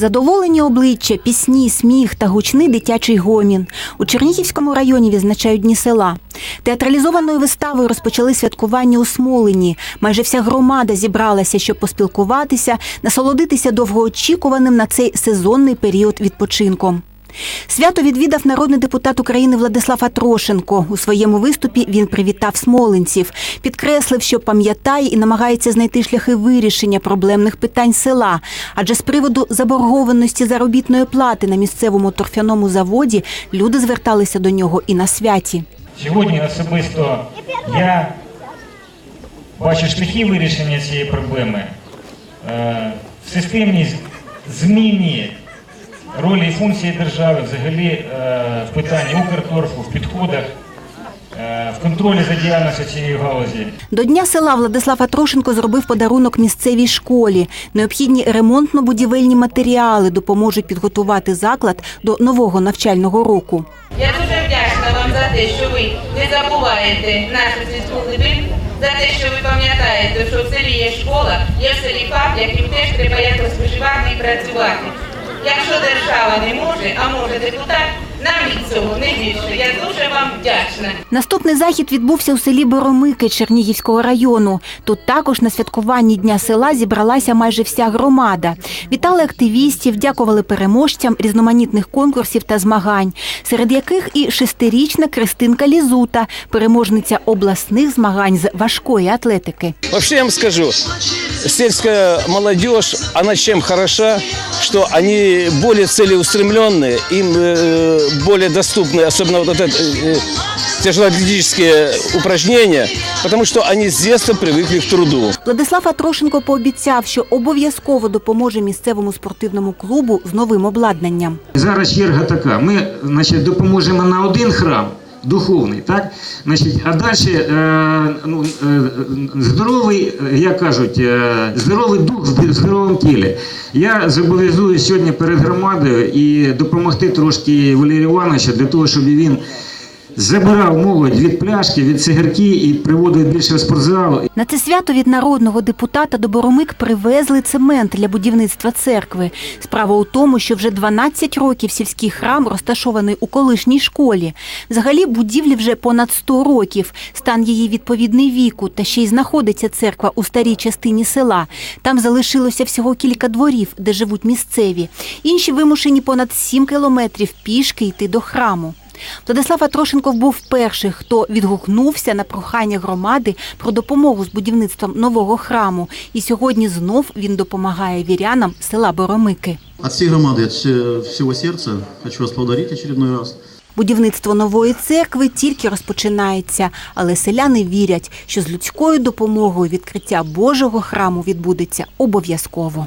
Задоволені обличчя, пісні, сміх та гучний дитячий гомін. У Чернігівському районі відзначають дні села. Театралізованою виставою розпочали святкування у Смолині. Майже вся громада зібралася, щоб поспілкуватися, насолодитися довгоочікуваним на цей сезонний період відпочинком. Свято відвідав народний депутат України Владислав Атрошенко. У своєму виступі він привітав смолинців, підкреслив, що пам'ятає і намагається знайти шляхи вирішення проблемних питань села. Адже з приводу заборгованості заробітної плати на місцевому торфяному заводі люди зверталися до нього і на святі. Сьогодні особисто я бачу шляхи вирішення цієї проблеми е, в системній зміні ролі і функції держави, взагалі е, в питанні Укрторфу, в підходах, е, в контролі за діяльністю цієї галузі. До Дня села Владислав Атрошенко зробив подарунок місцевій школі. Необхідні ремонтно-будівельні матеріали допоможуть підготувати заклад до нового навчального року. Я дуже вдячна вам за те, що ви не забуваєте нашу сільську глибин, за те, що ви пам'ятаєте, що в селі є школа, є в селі ФАП, яким теж треба якось виживати і працювати. Якщо держава не може, а може депутат, нам від цього не більше. Я дуже вам вдячна. Наступний захід відбувся у селі Боромики Чернігівського району. Тут також на святкуванні Дня села зібралася майже вся громада. Вітали активістів, дякували переможцям різноманітних конкурсів та змагань, серед яких і шестирічна Кристинка Лізута, переможниця обласних змагань з важкої атлетики. Вообще я вам скажу, сельская молодежь, она чем хороша, что они более целеустремленные, им э, более доступны, особенно вот это э, тяжелоатлетические упражнения, потому что они с детства привыкли к труду. Владислав Атрошенко пообіцяв, що обов'язково допоможе місцевому спортивному клубу з новим обладнанням. Зараз черга така. Ми значить, допоможемо на один храм. Духовний, так? Значить, а далі е, ну, е, здоровий, як кажуть, е, здоровий дух в здоровому тілі. Я зобов'язую сьогодні перед громадою і допомогти трошки Валерію Івановичу для того, щоб він забирав молодь від пляшки, від цигарки і приводив більше в спортзал. На це свято від народного депутата до Боромик привезли цемент для будівництва церкви. Справа у тому, що вже 12 років сільський храм розташований у колишній школі. Взагалі будівлі вже понад 100 років. Стан її відповідний віку, та ще й знаходиться церква у старій частині села. Там залишилося всього кілька дворів, де живуть місцеві. Інші вимушені понад 7 кілометрів пішки йти до храму. Владислав Атрошенков був перший, хто відгукнувся на прохання громади про допомогу з будівництвом нового храму. І сьогодні знов він допомагає вірянам села Боромики. От всей громады, от все- всего сердца хочу вас поблагодарить очередной раз. Будівництво нової церкви тільки розпочинається, але селяни вірять, що з людською допомогою відкриття Божого храму відбудеться обов'язково.